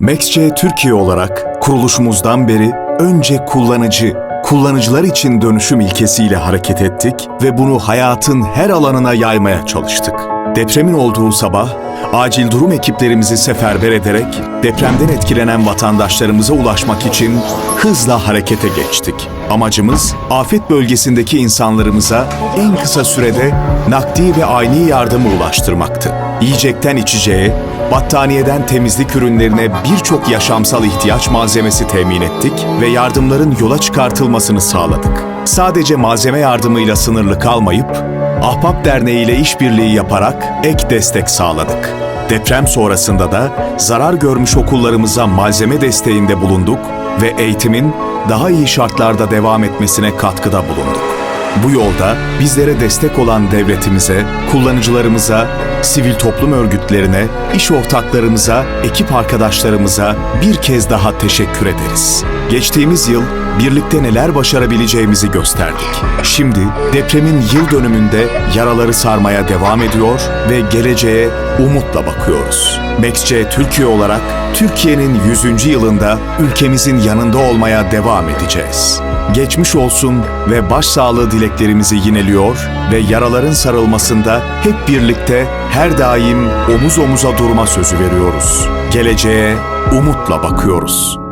MaxC Türkiye olarak kuruluşumuzdan beri önce kullanıcı, kullanıcılar için dönüşüm ilkesiyle hareket ettik ve bunu hayatın her alanına yaymaya çalıştık. Depremin olduğu sabah acil durum ekiplerimizi seferber ederek depremden etkilenen vatandaşlarımıza ulaşmak için hızla harekete geçtik. Amacımız afet bölgesindeki insanlarımıza en kısa sürede nakdi ve ayni yardımı ulaştırmaktı. Yiyecekten içeceğe, battaniyeden temizlik ürünlerine birçok yaşamsal ihtiyaç malzemesi temin ettik ve yardımların yola çıkartılmasını sağladık. Sadece malzeme yardımıyla sınırlı kalmayıp, Ahbap Derneği ile işbirliği yaparak ek destek sağladık. Deprem sonrasında da zarar görmüş okullarımıza malzeme desteğinde bulunduk ve eğitimin daha iyi şartlarda devam etmesine katkıda bulunduk. Bu yolda bizlere destek olan devletimize, kullanıcılarımıza, sivil toplum örgütlerine, iş ortaklarımıza, ekip arkadaşlarımıza bir kez daha teşekkür ederiz. Geçtiğimiz yıl birlikte neler başarabileceğimizi gösterdik. Şimdi depremin yıl dönümünde yaraları sarmaya devam ediyor ve geleceğe umutla bakıyoruz. MaxC Türkiye olarak Türkiye'nin 100. yılında ülkemizin yanında olmaya devam edeceğiz. Geçmiş olsun ve başsağlığı dileklerimizi yineliyor ve yaraların sarılmasında hep birlikte her daim omuz omuza durma sözü veriyoruz. Geleceğe umutla bakıyoruz.